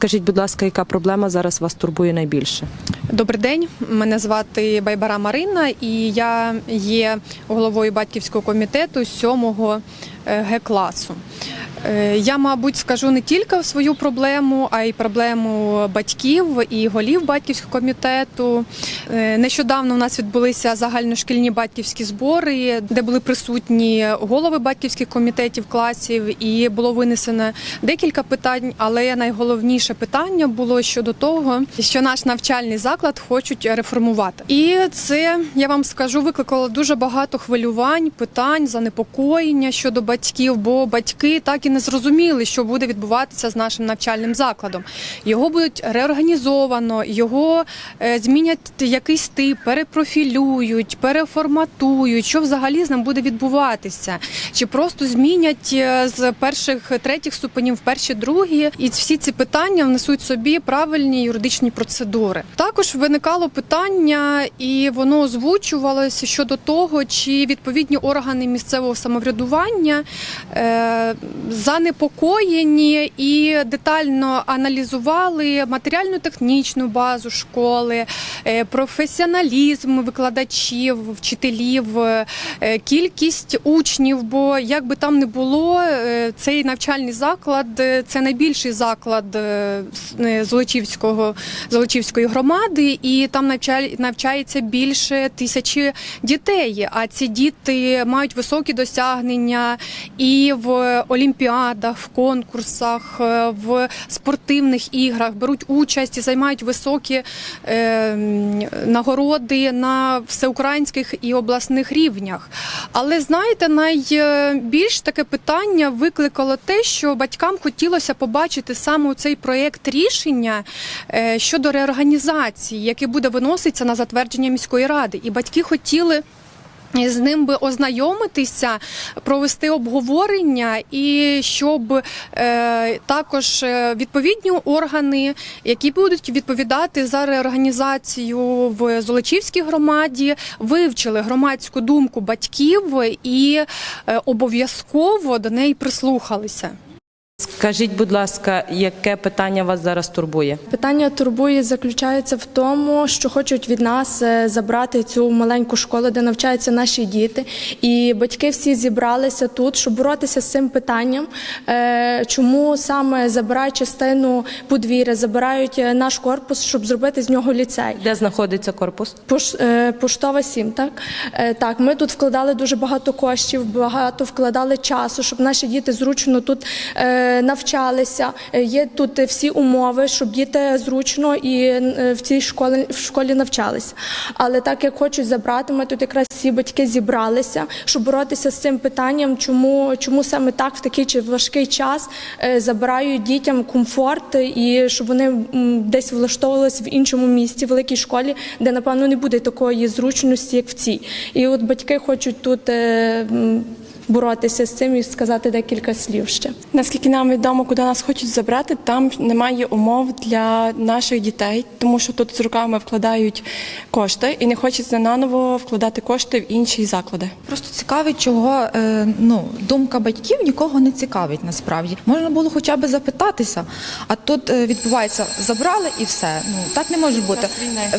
Скажіть, будь ласка, яка проблема зараз вас турбує найбільше? Добрий день, мене звати Байбара Марина, і я є головою батьківського комітету 7-го Г-класу. Е, Я, мабуть, скажу не тільки свою проблему, а й проблему батьків і голів батьківського комітету. Е, Нещодавно у нас відбулися загальношкільні батьківські збори, де були присутні голови батьківських комітетів класів, і було винесено декілька питань. Але найголовніше питання було щодо того, що наш навчальний заклад хочуть реформувати. І це я вам скажу, викликало дуже багато хвилювань, питань, занепокоєння щодо батьків, бо батьки так і не зрозуміли, що буде відбуватися з нашим навчальним закладом. Його будуть реорганізовано, його е, змінять якийсь тип, перепрофілюють, переформатують. Що взагалі з ним буде відбуватися? Чи просто змінять е, з перших третіх ступенів в перші другі? І всі ці питання внесуть собі правильні юридичні процедури. Також виникало питання, і воно озвучувалося щодо того, чи відповідні органи місцевого самоврядування е, занепокоєні і детально аналізували матеріально-технічну базу школи, е, професіоналізм викладачів, вчителів, е, кількість учнів. Бо як би там не було, е, цей навчальний заклад це найбільший заклад Золочівського Золочівської громади, і там навчається більше тисячі дітей. А ці діти мають високі досягнення і в олімпіадах, в конкурсах, е, в спортивних іграх беруть участь і займають високі е, нагороди на всеукраїнських і обласних рівнях. Але знаєте, найбільш таке питання викликало те, що батькам хотілося побачити саме цей проєкт рішення е, щодо реорганізації, який буде виноситися на затвердження міської ради. І батьки хотіли. З ним би ознайомитися, провести обговорення, і щоб е, також е, відповідні органи, які будуть відповідати за реорганізацію в Золочівській громаді, вивчили громадську думку батьків і е, обов'язково до неї прислухалися. Скажіть, будь ласка, яке питання вас зараз турбує? Питання турбує заключається в тому, що хочуть від нас е, забрати цю маленьку школу, де навчаються наші діти. І батьки всі зібралися тут, щоб боротися з цим питанням. Е, Чому саме забирають частину подвір'я, забирають е, наш корпус, щоб зробити з нього ліцей? Де знаходиться корпус? Пош, поштова 7, так? Так, ми тут вкладали дуже багато коштів, багато вкладали часу, щоб наші діти зручно тут навчалися. Е, є тут всі умови, щоб діти зручно і е, в цій школі, в школі навчалися. Але так як хочуть забрати, ми тут якраз всі батьки зібралися, щоб боротися з цим питанням, чому, чому саме так в такий чи важкий час е, забирають дітям комфорт і щоб вони десь влаштовувалися в іншому місті, великій школі, де напевно не буде такої зручності, як в цій. І от батьки хочуть тут. Е, Боротися з цим і сказати декілька слів ще. Наскільки нам відомо, куди нас хочуть забрати, там немає умов для наших дітей, тому що тут з руками вкладають кошти і не хочеться наново вкладати кошти в інші заклади. Просто цікавить, чого е, ну думка батьків нікого не цікавить насправді. Можна було хоча б запитатися. А тут е, відбувається забрали і все. Ну так не може бути.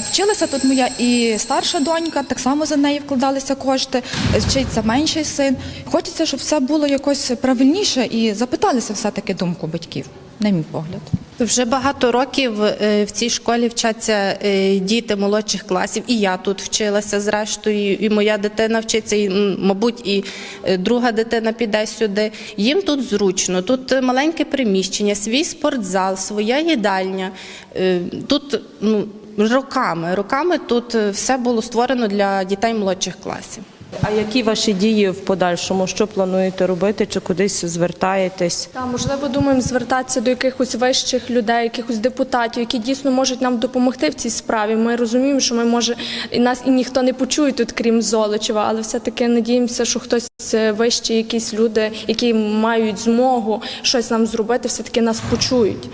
Вчилася тут моя і старша донька, так само за неї вкладалися кошти. Вчиться менший син. Хочеться, щоб все було якось правильніше і запиталися все-таки думку батьків, на мій погляд. Вже багато років е, в цій школі вчаться е, діти молодших класів, і я тут вчилася зрештою, і моя дитина вчиться, і, мабуть, і е, друга дитина піде сюди. Їм тут зручно, тут маленьке приміщення, свій спортзал, своя їдальня. Тут ну, роками, роками тут все було створено для дітей молодших класів. А які ваші дії в подальшому? Що плануєте робити? Чи кудись звертаєтесь? Та можливо думаємо звертатися до якихось вищих людей, якихось депутатів, які дійсно можуть нам допомогти в цій справі. Ми розуміємо, що ми може і нас і ніхто не почує тут, крім Золочева, але все таки надіємося, що хтось е, вищі, якісь люди, які мають змогу щось нам зробити, все таки нас почують.